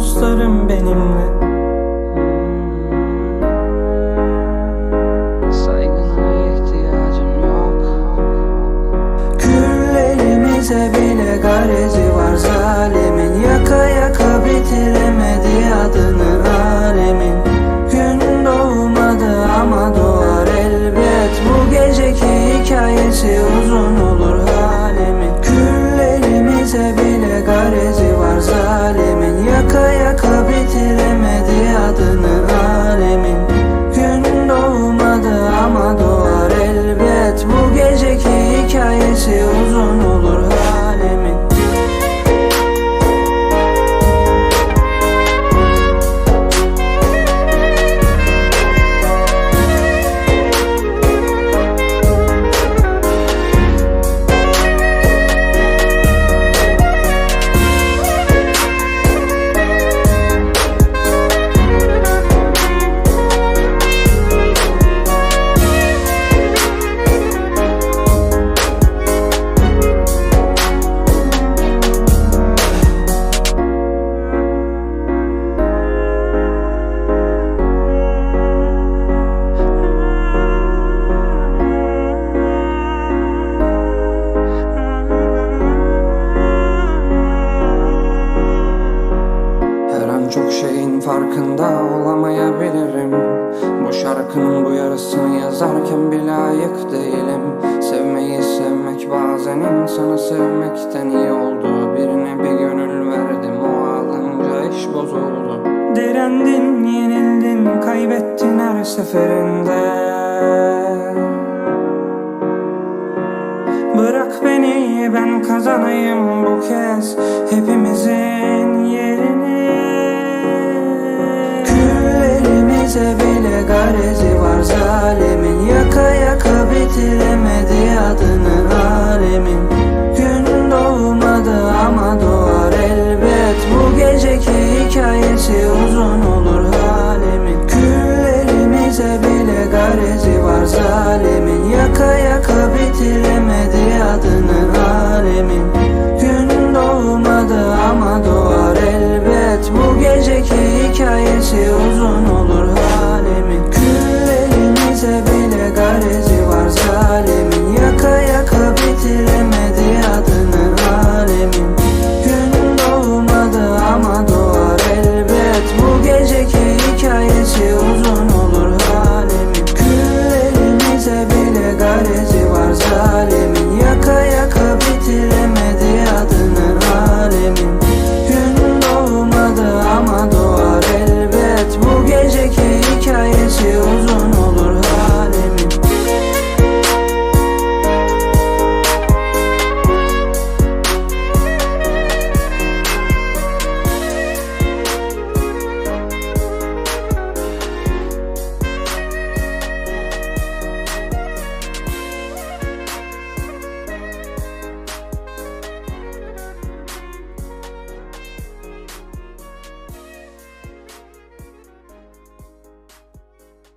dostlarım benimle. Saygına ihtiyacım yok. Küllerimize bile garezi var. Zalimin Yaka yaka bitiremedi adını alemin. Gün doğmadı ama doğar elbet. Bu geceki hikayesi uzun olur halimin Küllerimize farkında olamayabilirim. Bu şarkının bu yarısını yazarken bile layık değilim. Sevmeyi sevmek bazen insanı sevmekten iyi oldu. Birine bir gönül verdim o ağlanınca iş bozuldu. Direndin, yenildin, kaybettin her seferinde. Bırak beni ben kazanayım bu kez Hepimiz Herkese bile garezi var zalimin. Yaka yaka bitiremedi adını alemin. Gün doğmadı ama doğar elbet. Bu geceki hikayesi uzun olur halemin Küllerimize bile garezi var zalimin. Yaka yaka bitiremedi adını alemin. Gün doğmadı ama doğar elbet. Bu geceki